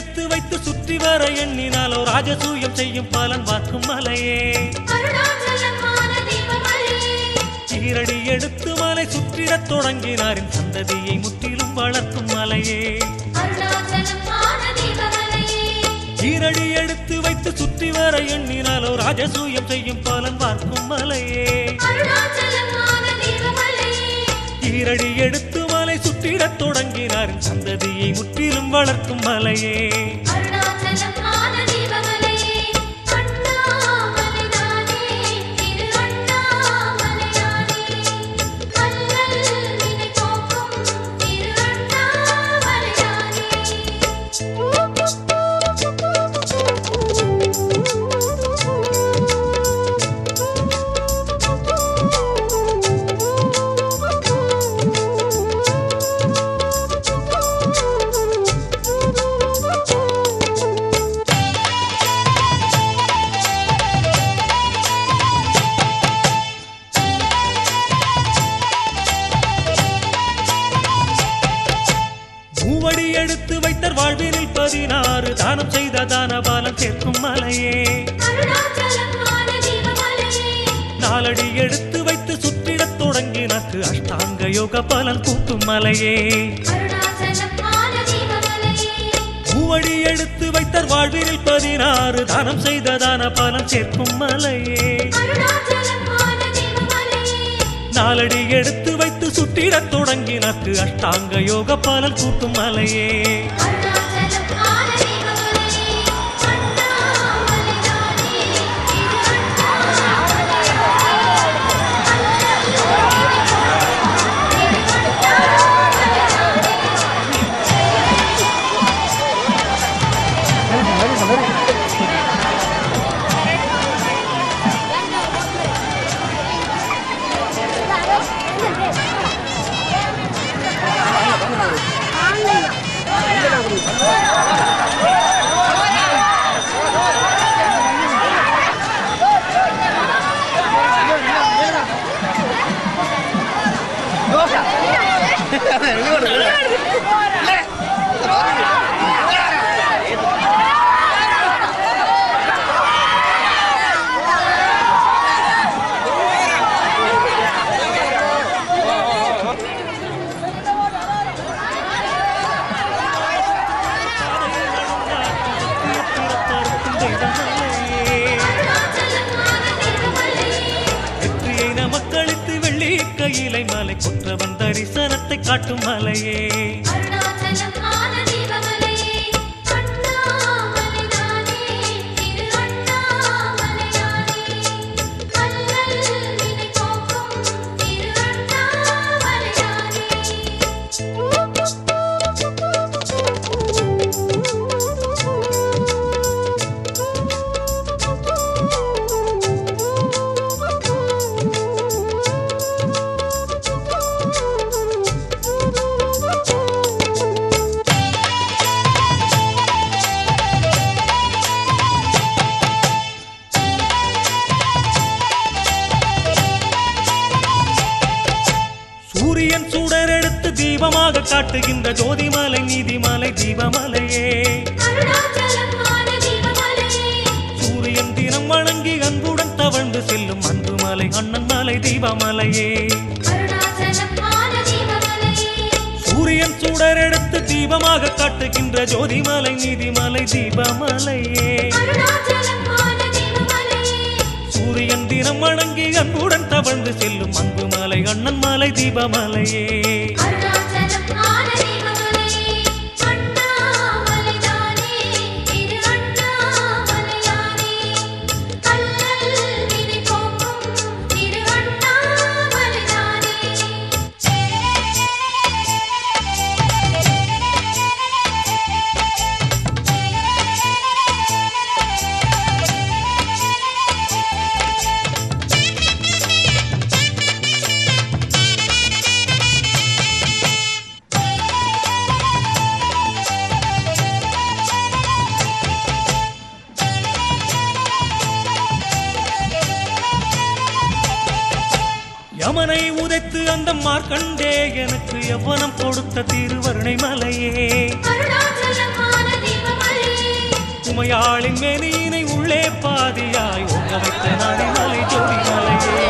எடுத்து வைத்து சுற்றி வர எண்ணினாலோ ராஜசூயம் செய்யும் பலன் பார்க்கும் மலையே. சீரடி எடுத்து மலை சுற்றிடத் தொடங்கினாரின் சந்ததியை முற்றிலும் வளர்க்கும் மலையே. சீரடி எடுத்து வைத்து சுற்றி வர எண்ணினாலோ ராஜசூயம் செய்யும் பலன் பார்க்கும் மலையே. சீரடி எடுத்து மலை தொடங்கினார் சந்ததியை முற்றிலும் வளர்க்கும் மலையே. பாலம் சேர்க்கும் மலையே. நாலடி எடுத்து வைத்து சுற்றிடத் தொடங்கினக்கு அஷ்டாங்க யோக பலன் கூட்டும் மலையே. மூவடி எடுத்து வைத்தர் வாழ்வினில் பதினாறு தானம் செய்த தான பலன் சேர்க்கும் மலையே. நாலடி எடுத்து வைத்து சுற்றிடத் தொடங்கினக்கு அஷ்டாங்க யோக பலன் கூட்டும் மலையே. நமக்களித்து வெள்ளி கையிலை மலை குற்றவன் தரிசனத்தை காட்டும் மலையே. தீபமாக காட்டுகின்ற ஜோதிமலை நீதிமலை தீபமலையே. சூரியன் தினம் வணங்கி அன்புடன் தவழ்ந்து செல்லும் அன்புமலை அண்ணன் மலை தீபமலையே. சூரியன் சுடர் எடுத்து தீபமாக காட்டுகின்ற ஜோதிமலை நீதிமலை தீபமலையே. சூரியன் தினம் வணங்கி அன்புடன் தவழ்ந்து செல்லும் அன்புமலை அண்ணன் மலை தீபமலையே. எவனை உதைத்து அந்த மார்க்கண்டே எனக்கு எவனம் கொடுத்த திருவருணை மலையே. உமையாளின் மேனியினை உள்ளே பாதியாய் ஒங்க வைத்த நாடி மலை ஜோடி மலையே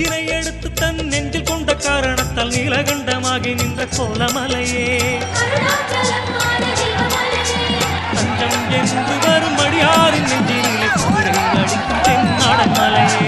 நெஞ்சினை எடுத்து தன் நெஞ்சில் கொண்ட காரணத்தால் நீலகண்டமாகி நின்ற கோலமலையே. தஞ்சம் என்று வரும் அடியாரின் நெஞ்சினிலே அடிக்கும் தென்னாடன் மலையே